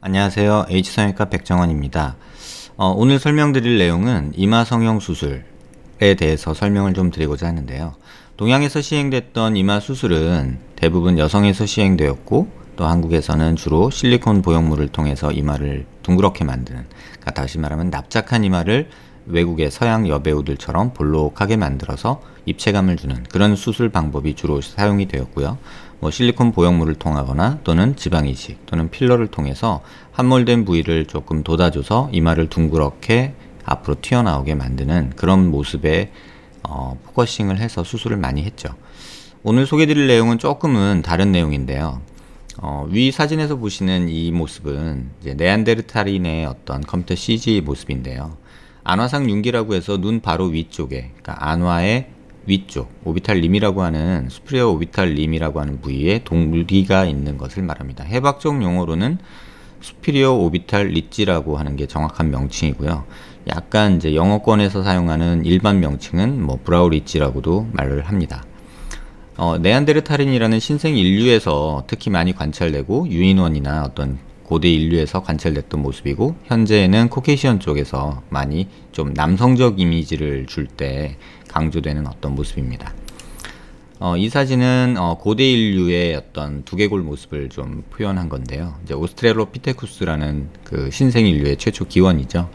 안녕하세요. H성형외과 백정원입니다. 어, 오늘 설명드릴 내용은 이마 성형 수술에 대해서 설명을 좀 드리고자 하는데요. 동양에서 시행됐던 이마 수술은 대부분 여성에서 시행되었고 또 한국에서는 주로 실리콘 보형물을 통해서 이마를 둥그렇게 만드는 그러니까 다시 말하면 납작한 이마를 외국의 서양 여배우들처럼 볼록하게 만들어서 입체감을 주는 그런 수술 방법이 주로 사용이 되었고요. 뭐 실리콘 보형물을 통하거나 또는 지방 이식 또는 필러를 통해서 함몰된 부위를 조금 돋아줘서 이마를 둥그렇게 앞으로 튀어나오게 만드는 그런 모습에 어, 포커싱을 해서 수술을 많이 했죠. 오늘 소개드릴 내용은 조금은 다른 내용인데요. 어, 위 사진에서 보시는 이 모습은 네안데르탈인의 어떤 컴퓨터 CG 모습인데요. 안화상 윤기라고 해서 눈 바로 위쪽에, 그러니까 안화의 위쪽, 오비탈 림이라고 하는 스프리어 오비탈 림이라고 하는 부위에 동물기가 있는 것을 말합니다. 해박적 용어로는 스피리어 오비탈 리지라고 하는 게 정확한 명칭이고요. 약간 이제 영어권에서 사용하는 일반 명칭은 뭐 브라우 리지라고도 말을 합니다. 어, 네안데르탈인이라는 신생 인류에서 특히 많이 관찰되고 유인원이나 어떤 고대 인류에서 관찰됐던 모습이고 현재는 코케이시언 쪽에서 많이 좀 남성적 이미지를 줄 때 강조되는 어떤 모습입니다. 어, 이 사진은 어, 고대 인류의 어떤 두개골 모습을 좀 표현한 건데요. 이제 오스트레로피테쿠스라는 그 신생 인류의 최초 기원이죠.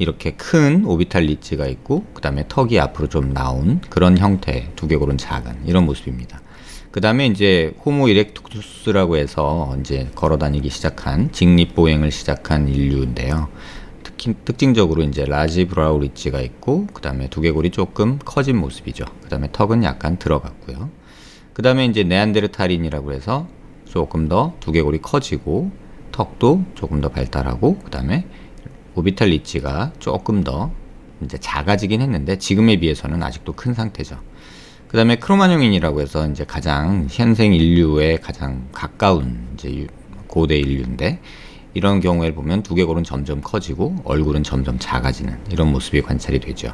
이렇게 큰 오비탈 리치가 있고 그 다음에 턱이 앞으로 좀 나온 그런 형태 두개골은 작은 이런 모습입니다. 그 다음에 이제 호모 이렉투스라고 해서 이제 걸어 다니기 시작한 직립 보행을 시작한 인류인데요. 특히 특징적으로 이제 라지 브라우 리치가 있고 그 다음에 두개골이 조금 커진 모습이죠. 그 다음에 턱은 약간 들어갔고요. 그 다음에 이제 네안데르탈인이라고 해서 조금 더 두개골이 커지고 턱도 조금 더 발달하고 그 다음에 오비탈 리치가 조금 더 이제 작아지긴 했는데 지금에 비해서는 아직도 큰 상태죠. 그 다음에 크로마뇽인이라고 해서 이제 가장 현생 인류에 가장 가까운 이제 고대 인류인데 이런 경우에 보면 두개골은 점점 커지고 얼굴은 점점 작아지는 이런 모습이 관찰이 되죠.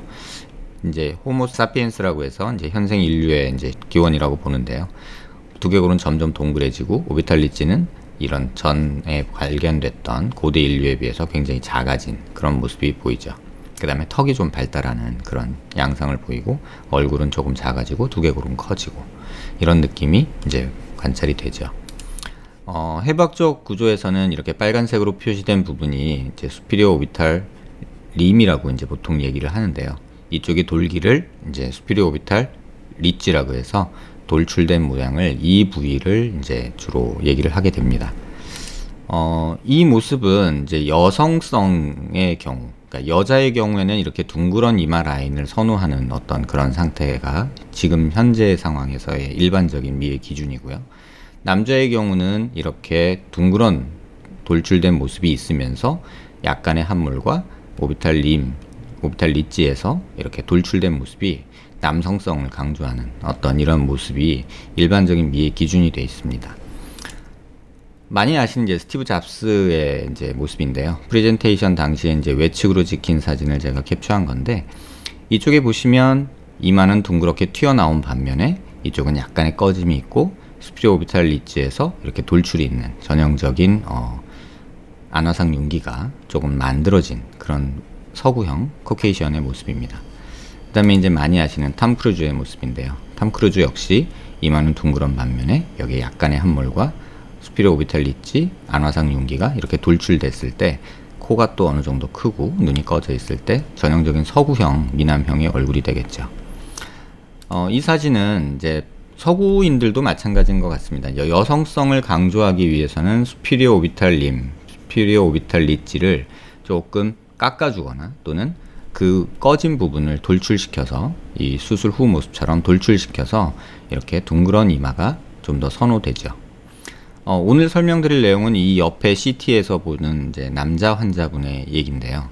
이제 호모 사피엔스라고 해서 이제 현생 인류의 이제 기원이라고 보는데요. 두개골은 점점 동그래지고 오비탈 리치는 이런 전에 발견됐던 고대 인류에 비해서 굉장히 작아진 그런 모습이 보이죠. 그 다음에 턱이 좀 발달하는 그런 양상을 보이고 얼굴은 조금 작아지고 두개골은 커지고 이런 느낌이 이제 관찰이 되죠. 어, 해박적 구조에서는 이렇게 빨간색으로 표시된 부분이 이제 수피리어 오비탈 림이라고 이제 보통 얘기를 하는데요. 이쪽의 돌기를 이제 수피리어 오비탈 리치라고 해서 돌출된 모양을 이 부위를 이제 주로 얘기를 하게 됩니다. 어, 이 모습은 이제 여성성의 경우, 그러니까 여자의 경우에는 이렇게 둥그런 이마 라인을 선호하는 어떤 그런 상태가 지금 현재 상황에서의 일반적인 미의 기준이고요. 남자의 경우는 이렇게 둥그런 돌출된 모습이 있으면서 약간의 함몰과 오비탈 림, 오비탈 리지에서 이렇게 돌출된 모습이 남성성을 강조하는 어떤 이런 모습이 일반적인 미의 기준이 되어 있습니다. 많이 아시는 이제 스티브 잡스의 이제 모습인데요. 프레젠테이션 당시에 이제 외측으로 찍힌 사진을 제가 캡처한 건데 이쪽에 보시면 이마는 둥그렇게 튀어나온 반면에 이쪽은 약간의 꺼짐이 있고 스피리 오비탈 리지에서 이렇게 돌출이 있는 전형적인 어, 안화상 윤기가 조금 만들어진 그런 서구형 코케이션의 모습입니다. 그 다음에 이제 많이 아시는 탐 크루즈의 모습인데요. 탐 크루즈 역시 이마는 둥그런 반면에 여기에 약간의 함몰과 스피리 오비탈 리지, 안화상 윤기가 이렇게 돌출됐을 때 코가 또 어느 정도 크고 눈이 꺼져 있을 때 전형적인 서구형 미남형의 얼굴이 되겠죠. 어, 이 사진은 이제 서구인들도 마찬가지인 것 같습니다. 여성성을 강조하기 위해서는 수피리어 오비탈 림, 수피리어 오비탈 리지를 조금 깎아주거나 또는 그 꺼진 부분을 돌출시켜서 이 수술 후 모습처럼 돌출시켜서 이렇게 둥그런 이마가 좀 더 선호되죠. 어, 오늘 설명드릴 내용은 이 옆에 CT에서 보는 이제 남자 환자분의 얘기인데요.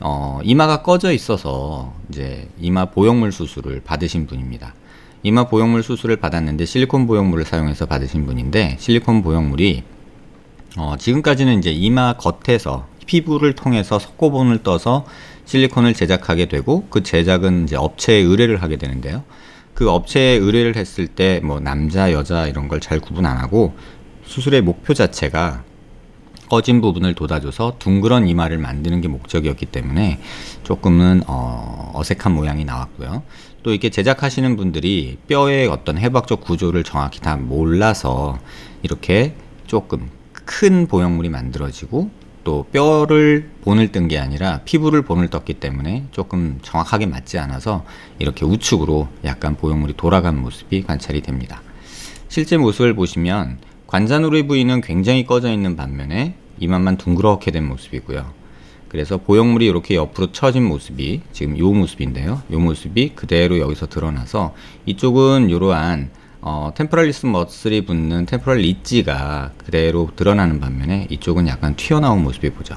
어, 이마가 꺼져 있어서 이제 이마 보형물 수술을 받으신 분입니다. 이마 보형물 수술을 받았는데 실리콘 보형물을 사용해서 받으신 분인데 실리콘 보형물이 어, 지금까지는 이제 이마 겉에서 피부를 통해서 석고본을 떠서 실리콘을 제작하게 되고 그 제작은 이제 업체에 의뢰를 하게 되는데요. 그 업체에 의뢰를 했을 때 뭐 남자 여자 이런 걸 잘 구분 안 하고 수술의 목표 자체가 꺼진 부분을 돋아줘서 둥그런 이마를 만드는 게 목적이었기 때문에 조금은 어, 어색한 모양이 나왔고요. 또 이렇게 제작하시는 분들이 뼈의 어떤 해부학적 구조를 정확히 다 몰라서 이렇게 조금 큰 보형물이 만들어지고 또 뼈를 본을 뜬 게 아니라 피부를 본을 떴기 때문에 조금 정확하게 맞지 않아서 이렇게 우측으로 약간 보형물이 돌아간 모습이 관찰이 됩니다. 실제 모습을 보시면 관자놀이 부위는 굉장히 꺼져 있는 반면에 이만만 둥그렇게 된 모습이고요. 그래서 보형물이 이렇게 옆으로 처진 모습이 지금 이 모습인데요. 이 모습이 그대로 여기서 드러나서 이쪽은 이러한 어, 템포럴리스 머슬이 붙는 템포럴 리지가 그대로 드러나는 반면에 이쪽은 약간 튀어나온 모습이 보죠.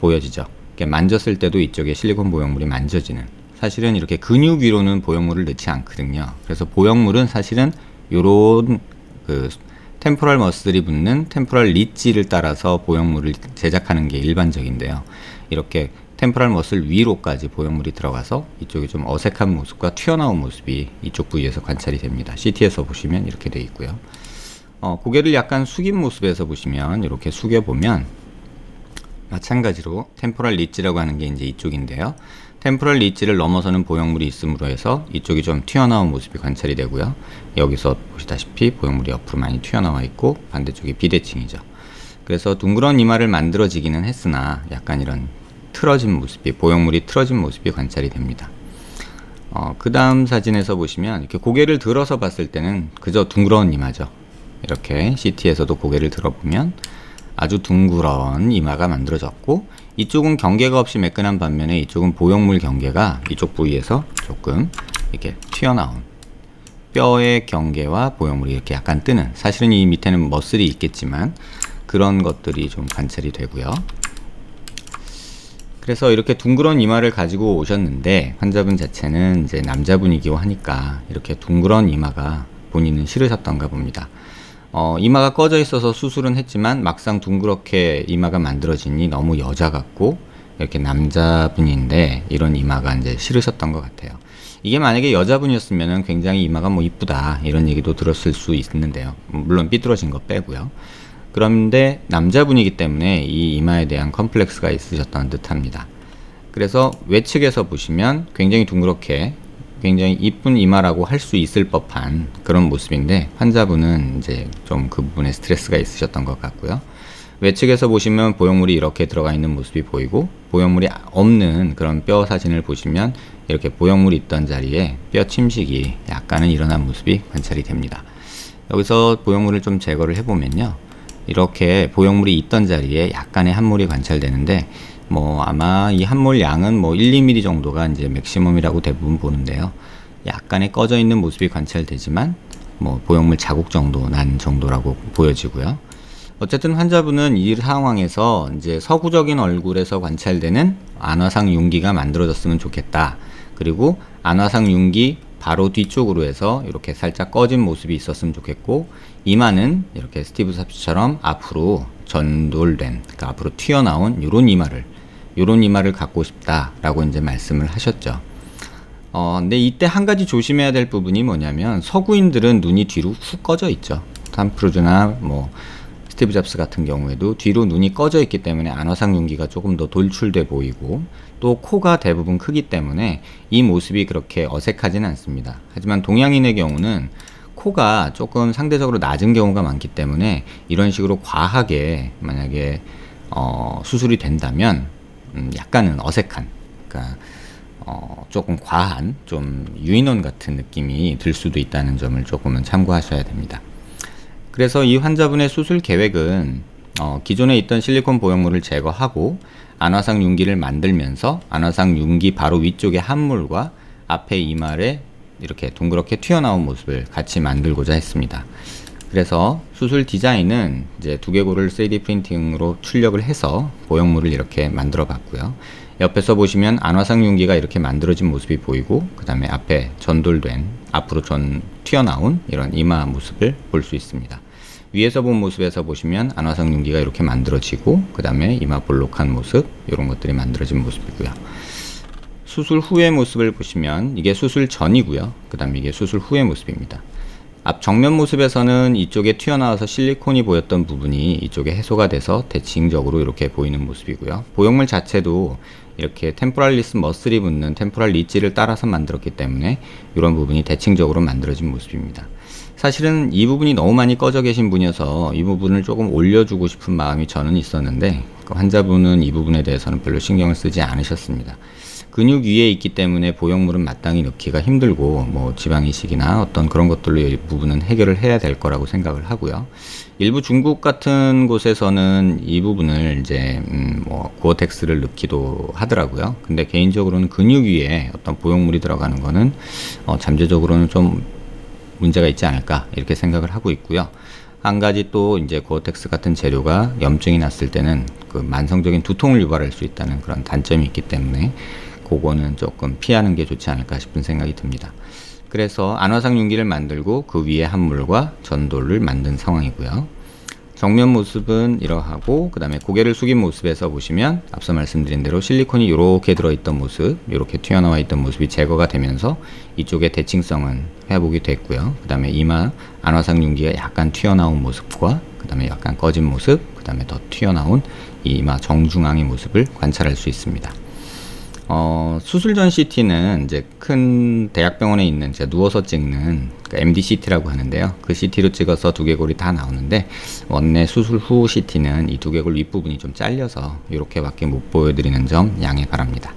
보여지죠. 만졌을 때도 이쪽에 실리콘 보형물이 만져지는. 사실은 이렇게 근육 위로는 보형물을 넣지 않거든요. 그래서 보형물은 사실은 요런 그 템포럴 머슬이 붙는 템포럴 리지를 따라서 보형물을 제작하는 게 일반적인데요. 이렇게 템포럴 머슬 위로까지 보형물이 들어가서 이쪽이 좀 어색한 모습과 튀어나온 모습이 이쪽 부위에서 관찰이 됩니다. CT에서 보시면 이렇게 되어 있고요. 어, 고개를 약간 숙인 모습에서 보시면 이렇게 숙여 보면 마찬가지로 템포럴 리치라고 하는 게 이제 이쪽인데요. 템포럴 리치를 넘어서는 보형물이 있음으로 해서 이쪽이 좀 튀어나온 모습이 관찰이 되고요. 여기서 보시다시피 보형물이 옆으로 많이 튀어나와 있고 반대쪽이 비대칭이죠. 그래서 둥그런 이마를 만들어지기는 했으나 약간 이런 틀어진 모습이 보형물이 틀어진 모습이 관찰이 됩니다. 어, 그 다음 사진에서 보시면 이렇게 고개를 들어서 봤을 때는 그저 둥그러운 이마죠. 이렇게 CT에서도 고개를 들어보면 아주 둥그런 이마가 만들어졌고 이쪽은 경계가 없이 매끈한 반면에 이쪽은 보형물 경계가 이쪽 부위에서 조금 이렇게 튀어나온 뼈의 경계와 보형물이 이렇게 약간 뜨는 사실은 이 밑에는 머슬이 있겠지만 그런 것들이 좀 관찰이 되고요. 그래서 이렇게 둥그런 이마를 가지고 오셨는데 환자분 자체는 이제 남자분이기도 하니까 이렇게 둥그런 이마가 본인은 싫으셨던가 봅니다. 어, 이마가 꺼져 있어서 수술은 했지만 막상 둥그렇게 이마가 만들어지니 너무 여자 같고 이렇게 남자분인데 이런 이마가 이제 싫으셨던 것 같아요. 이게 만약에 여자분이었으면 굉장히 이마가 뭐 이쁘다 이런 얘기도 들었을 수 있는데요. 물론 삐뚤어진 거 빼고요. 그런데 남자분이기 때문에 이 이마에 대한 컴플렉스가 있으셨던 듯 합니다. 그래서 외측에서 보시면 굉장히 둥그렇게 굉장히 이쁜 이마라고 할 수 있을 법한 그런 모습인데 환자분은 이제 좀 그 부분에 스트레스가 있으셨던 것 같고요. 외측에서 보시면 보형물이 이렇게 들어가 있는 모습이 보이고 보형물이 없는 그런 뼈 사진을 보시면 이렇게 보형물이 있던 자리에 뼈 침식이 약간은 일어난 모습이 관찰이 됩니다. 여기서 보형물을 좀 제거를 해보면요. 이렇게 보형물이 있던 자리에 약간의 함몰이 관찰되는데 뭐 아마 이 함몰 양은 뭐 1, 2mm 정도가 이제 맥시멈이라고 대부분 보는데요. 약간의 꺼져 있는 모습이 관찰되지만 뭐 보형물 자국 정도 난 정도라고 보여지고요. 어쨌든 환자분은 이 상황에서 이제 서구적인 얼굴에서 관찰되는 안화상 융기가 만들어졌으면 좋겠다. 그리고 안화상 융기 바로 뒤쪽으로 해서 이렇게 살짝 꺼진 모습이 있었으면 좋겠고 이마는 이렇게 스티브 삽스처럼 앞으로 전돌된 그러니까 앞으로 튀어나온 이런 이마를 이런 이마를 갖고 싶다라고 이제 말씀을 하셨죠. 어, 근데 이때 한 가지 조심해야 될 부분이 뭐냐면 서구인들은 눈이 뒤로 훅 꺼져 있죠. 탐 크루즈나 뭐 스티브 잡스 같은 경우에도 뒤로 눈이 꺼져 있기 때문에 안화상 윤기가 조금 더 돌출돼 보이고 또 코가 대부분 크기 때문에 이 모습이 그렇게 어색하지는 않습니다. 하지만 동양인의 경우는 코가 조금 상대적으로 낮은 경우가 많기 때문에 이런 식으로 과하게 만약에 어, 수술이 된다면 음, 약간은 어색한 그러니까 어, 조금 과한 좀 유인원 같은 느낌이 들 수도 있다는 점을 조금은 참고하셔야 됩니다. 그래서 이 환자분의 수술 계획은 어, 기존에 있던 실리콘 보형물을 제거하고 안화상 융기를 만들면서 안화상 융기 바로 위쪽의 함물과 앞에 이마에 이렇게 둥그렇게 튀어나온 모습을 같이 만들고자 했습니다. 그래서 수술 디자인은 이제 두개골을 3D 프린팅으로 출력을 해서 보형물을 이렇게 만들어 봤고요. 옆에서 보시면 안화상 융기가 이렇게 만들어진 모습이 보이고 그 다음에 앞에 전돌된 앞으로 전 튀어나온 이런 이마 모습을 볼 수 있습니다. 위에서 본 모습에서 보시면 안화상 융기가 이렇게 만들어지고 그 다음에 이마 볼록한 모습 이런 것들이 만들어진 모습이고요. 수술 후의 모습을 보시면 이게 수술 전이고요. 그 다음에 이게 수술 후의 모습입니다. 앞 정면 모습에서는 이쪽에 튀어나와서 실리콘이 보였던 부분이 이쪽에 해소가 돼서 대칭적으로 이렇게 보이는 모습이고요. 보형물 자체도 이렇게 템포랄리스 머슬이 붙는 템포랄 리지를 따라서 만들었기 때문에 이런 부분이 대칭적으로 만들어진 모습입니다. 사실은 이 부분이 너무 많이 꺼져 계신 분이어서 이 부분을 조금 올려주고 싶은 마음이 저는 있었는데 그 환자분은 이 부분에 대해서는 별로 신경을 쓰지 않으셨습니다. 근육 위에 있기 때문에 보형물은 마땅히 넣기가 힘들고 뭐 지방 이식이나 어떤 그런 것들로 이 부분은 해결을 해야 될 거라고 생각을 하고요. 일부 중국 같은 곳에서는 이 부분을 이제 음뭐 고어텍스를 넣기도 하더라고요. 근데 개인적으로는 근육 위에 어떤 보형물이 들어가는 거는 어 잠재적으로는 좀 문제가 있지 않을까 이렇게 생각을 하고 있고요. 한 가지 또 이제 고어텍스 같은 재료가 염증이 났을 때는 그 만성적인 두통을 유발할 수 있다는 그런 단점이 있기 때문에 그거는 조금 피하는 게 좋지 않을까 싶은 생각이 듭니다. 그래서 안화상 융기를 만들고 그 위에 한물과 전도를 만든 상황이고요. 정면 모습은 이러하고 그 다음에 고개를 숙인 모습에서 보시면 앞서 말씀드린 대로 실리콘이 이렇게 들어있던 모습 이렇게 튀어나와 있던 모습이 제거가 되면서 이쪽의 대칭성은 회복이 됐고요 그 다음에 이마 안화상 융기가 약간 튀어나온 모습과 그 다음에 약간 꺼진 모습 그 다음에 더 튀어나온 이마 정중앙의 모습을 관찰할 수 있습니다 어, 수술 전 CT는 이제 큰 대학병원에 있는 제가 누워서 찍는 그 MD CT라고 하는데요. 그 CT로 찍어서 두개골이 다 나오는데 원내 수술 후 CT는 이 두개골 윗부분이 좀 잘려서 이렇게밖에 못 보여드리는 점 양해 바랍니다.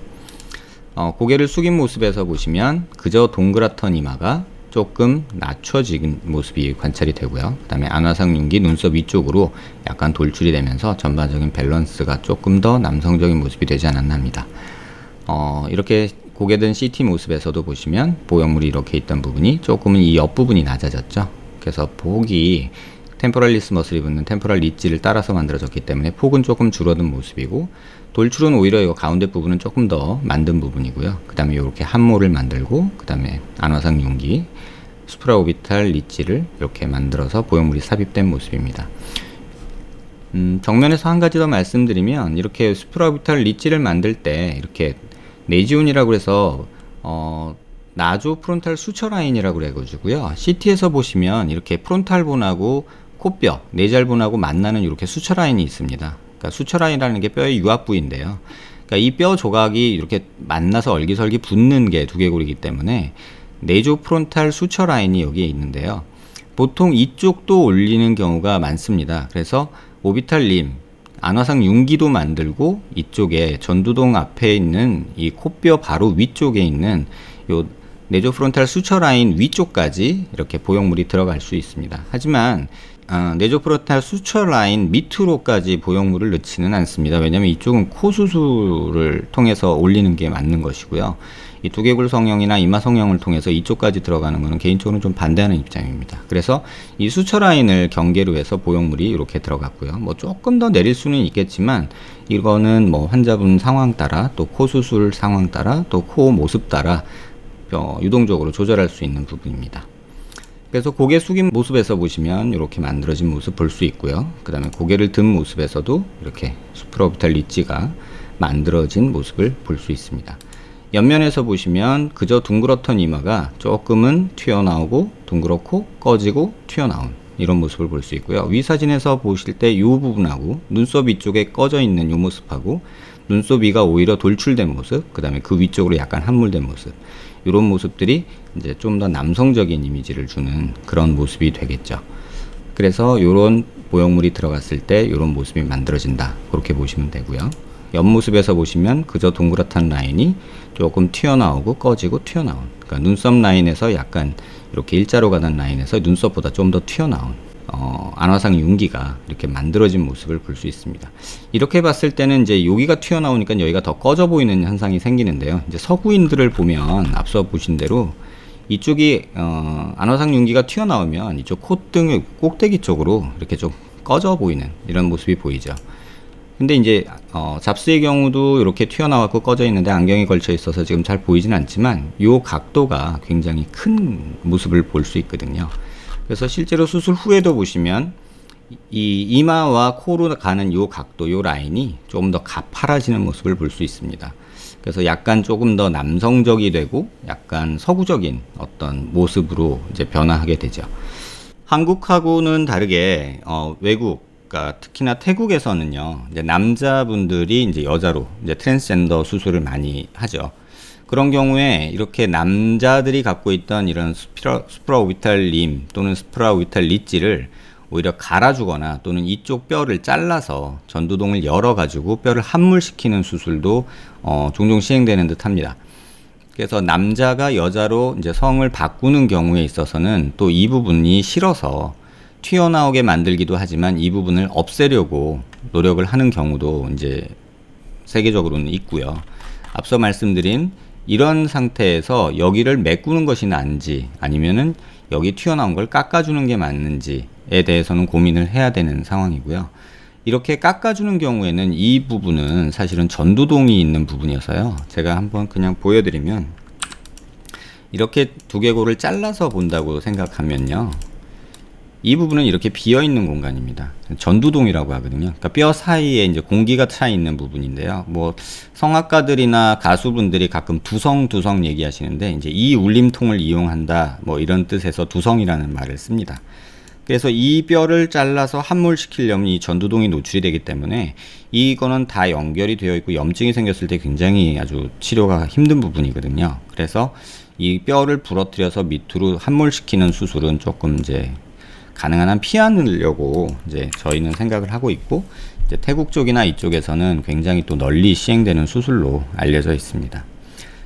어, 고개를 숙인 모습에서 보시면 그저 동그랗던 이마가 조금 낮춰진 모습이 관찰이 되고요. 그 다음에 안화상 융기 눈썹 위쪽으로 약간 돌출이 되면서 전반적인 밸런스가 조금 더 남성적인 모습이 되지 않았나 합니다. 어, 이렇게 고개 든 CT 모습에서도 보시면 보형물이 이렇게 있던 부분이 조금은 이 옆부분이 낮아졌죠. 그래서 폭이 템포럴리스 머슬이 붙는 템포럴 리지를 따라서 만들어졌기 때문에 폭은 조금 줄어든 모습이고 돌출은 오히려 이 가운데 부분은 조금 더 만든 부분이고요. 그 다음에 이렇게 함모를 만들고 그 다음에 안화상 융기 수프라오비탈 리지를 이렇게 만들어서 보형물이 삽입된 모습입니다. 음, 정면에서 한 가지 더 말씀드리면 이렇게 수프라오비탈 리지를 만들 때 이렇게 네지온이라고 해서 어, 나조 프론탈 수처 라인이라고 해가지고요. CT에서 보시면 이렇게 프론탈본하고 코뼈, 내잘본하고 만나는 이렇게 수처 라인이 있습니다. 그러니까 수처 라인이라는 게 뼈의 유압 부인데요. 그러니까 이 뼈 조각이 이렇게 만나서 얼기설기 붙는 게 두개골이기 때문에 내조 프론탈 수처 라인이 여기에 있는데요. 보통 이쪽도 올리는 경우가 많습니다. 그래서 오비탈 림, 안화상 융기도 만들고 이쪽에 전두동 앞에 있는 이 코뼈 바로 위쪽에 있는 요 내조 프론탈 수처 라인 위쪽까지 이렇게 보형물이 들어갈 수 있습니다. 하지만 어, 내조 프론탈 수처 라인 밑으로까지 보형물을 넣지는 않습니다. 왜냐하면 이쪽은 코 수술을 통해서 올리는 게 맞는 것이고요. 이 두개골 성형이나 이마 성형을 통해서 이쪽까지 들어가는 것은 개인적으로 좀 반대하는 입장입니다. 그래서 이 수처 라인을 경계로 해서 보형물이 이렇게 들어갔고요. 뭐 조금 더 내릴 수는 있겠지만 이거는 뭐 환자분 상황 따라 또 코 수술 상황 따라 또 코 모습 따라 어, 유동적으로 조절할 수 있는 부분입니다. 그래서 고개 숙인 모습에서 보시면 이렇게 만들어진 모습 볼 수 있고요. 그 다음에 고개를 든 모습에서도 이렇게 수프로비탈 리치가 만들어진 모습을 볼 수 있습니다. 옆면에서 보시면 그저 둥그렇던 이마가 조금은 튀어나오고 둥그렇고 꺼지고 튀어나온 이런 모습을 볼 수 있고요. 위 사진에서 보실 때 이 부분하고 눈썹 위쪽에 꺼져 있는 이 모습하고 눈썹 위가 오히려 돌출된 모습, 그 다음에 그 위쪽으로 약간 함몰된 모습, 이런 모습들이 이제 좀 더 남성적인 이미지를 주는 그런 모습이 되겠죠. 그래서 이런 보형물이 들어갔을 때 이런 모습이 만들어진다. 그렇게 보시면 되고요. 옆모습에서 보시면 그저 동그랗한 라인이 조금 튀어나오고 꺼지고 튀어나온 그러니까 눈썹 라인에서 약간 이렇게 일자로 가는 라인에서 눈썹보다 좀 더 튀어나온 어, 안화상 융기가 이렇게 만들어진 모습을 볼 수 있습니다. 이렇게 봤을 때는 이제 여기가 튀어나오니까 여기가 더 꺼져 보이는 현상이 생기는데요. 이제 서구인들을 보면 앞서 보신 대로 이쪽이 어, 안화상 융기가 튀어나오면 이쪽 콧등의 꼭대기 쪽으로 이렇게 좀 꺼져 보이는 이런 모습이 보이죠. 근데 이제 어, 잡스의 경우도 이렇게 튀어나왔고 꺼져 있는데 안경이 걸쳐 있어서 지금 잘 보이진 않지만 이 각도가 굉장히 큰 모습을 볼 수 있거든요. 그래서 실제로 수술 후에도 보시면 이 이마와 코로 가는 이 각도, 이 라인이 조금 더 가파라지는 모습을 볼 수 있습니다. 그래서 약간 조금 더 남성적이 되고 약간 서구적인 어떤 모습으로 이제 변화하게 되죠. 한국하고는 다르게 어, 외국, 그러니까 특히나 태국에서는요, 이제 남자분들이 이제 여자로 이제 트랜스젠더 수술을 많이 하죠. 그런 경우에 이렇게 남자들이 갖고 있던 이런 스프라, 스프라오비탈 림 또는 스프라오비탈 리지를 오히려 갈아주거나 또는 이쪽 뼈를 잘라서 전두동을 열어가지고 뼈를 함몰시키는 수술도 어, 종종 시행되는 듯 합니다. 그래서 남자가 여자로 이제 성을 바꾸는 경우에 있어서는 또 이 부분이 싫어서 튀어나오게 만들기도 하지만 이 부분을 없애려고 노력을 하는 경우도 이제 세계적으로는 있고요. 앞서 말씀드린 이런 상태에서 여기를 메꾸는 것이 나은지 아니면은 여기 튀어나온 걸 깎아주는 게 맞는지에 대해서는 고민을 해야 되는 상황이고요. 이렇게 깎아주는 경우에는 이 부분은 사실은 전두동이 있는 부분이어서요. 제가 한번 그냥 보여드리면 이렇게 두개골을 잘라서 본다고 생각하면요. 이 부분은 이렇게 비어 있는 공간입니다. 전두동이라고 하거든요. 그러니까 뼈 사이에 이제 공기가 차 있는 부분인데요. 뭐 성악가들이나 가수분들이 가끔 두성 두성 얘기하시는데 이제 이 울림통을 이용한다 뭐 이런 뜻에서 두성이라는 말을 씁니다. 그래서 이 뼈를 잘라서 함몰시키려면 이 전두동이 노출이 되기 때문에 이거는 다 연결이 되어 있고 염증이 생겼을 때 굉장히 아주 치료가 힘든 부분이거든요. 그래서 이 뼈를 부러뜨려서 밑으로 함몰시키는 수술은 조금 이제 가능한 한 피하려고 이제 저희는 생각을 하고 있고 이제 태국 쪽이나 이쪽에서는 굉장히 또 널리 시행되는 수술로 알려져 있습니다.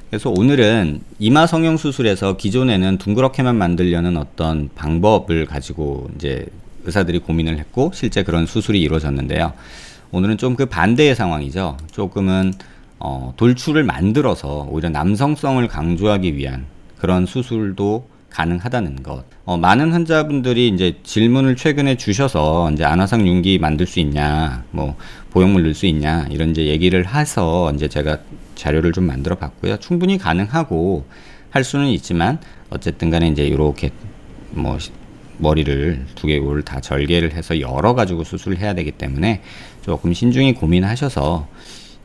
그래서 오늘은 이마 성형 수술에서 기존에는 둥그렇게만 만들려는 어떤 방법을 가지고 이제 의사들이 고민을 했고 실제 그런 수술이 이루어졌는데요. 오늘은 좀 그 반대의 상황이죠. 조금은 어, 돌출을 만들어서 오히려 남성성을 강조하기 위한 그런 수술도 가능하다는 것. 어, 많은 환자분들이 이제 질문을 최근에 주셔서 이제 안화상 융기 만들 수 있냐, 뭐 보형물 넣을 수 있냐 이런 이제 얘기를 해서 이제 제가 자료를 좀 만들어 봤고요. 충분히 가능하고 할 수는 있지만 어쨌든 간에 이제 이렇게 뭐 머리를 두 개골 다 절개를 해서 열어 가지고 수술을 해야 되기 때문에 조금 신중히 고민하셔서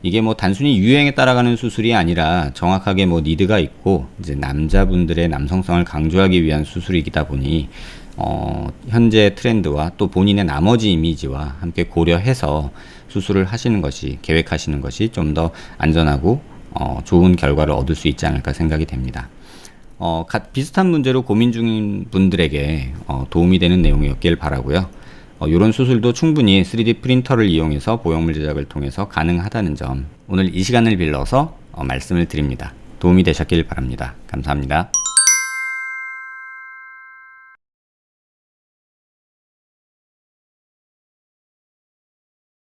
이게 뭐 단순히 유행에 따라가는 수술이 아니라 정확하게 뭐 니드가 있고 이제 남자분들의 남성성을 강조하기 위한 수술이기다 보니 어 현재 트렌드와 또 본인의 나머지 이미지와 함께 고려해서 수술을 하시는 것이 계획하시는 것이 좀 더 안전하고 어 좋은 결과를 얻을 수 있지 않을까 생각이 됩니다. 어, 비슷한 문제로 고민 중인 분들에게 어, 도움이 되는 내용이었길 바라고요. 어, 이런 수술도 충분히 3D 프린터를 이용해서 보형물 제작을 통해서 가능하다는 점 오늘 이 시간을 빌려서 어, 말씀을 드립니다. 도움이 되셨길 바랍니다. 감사합니다.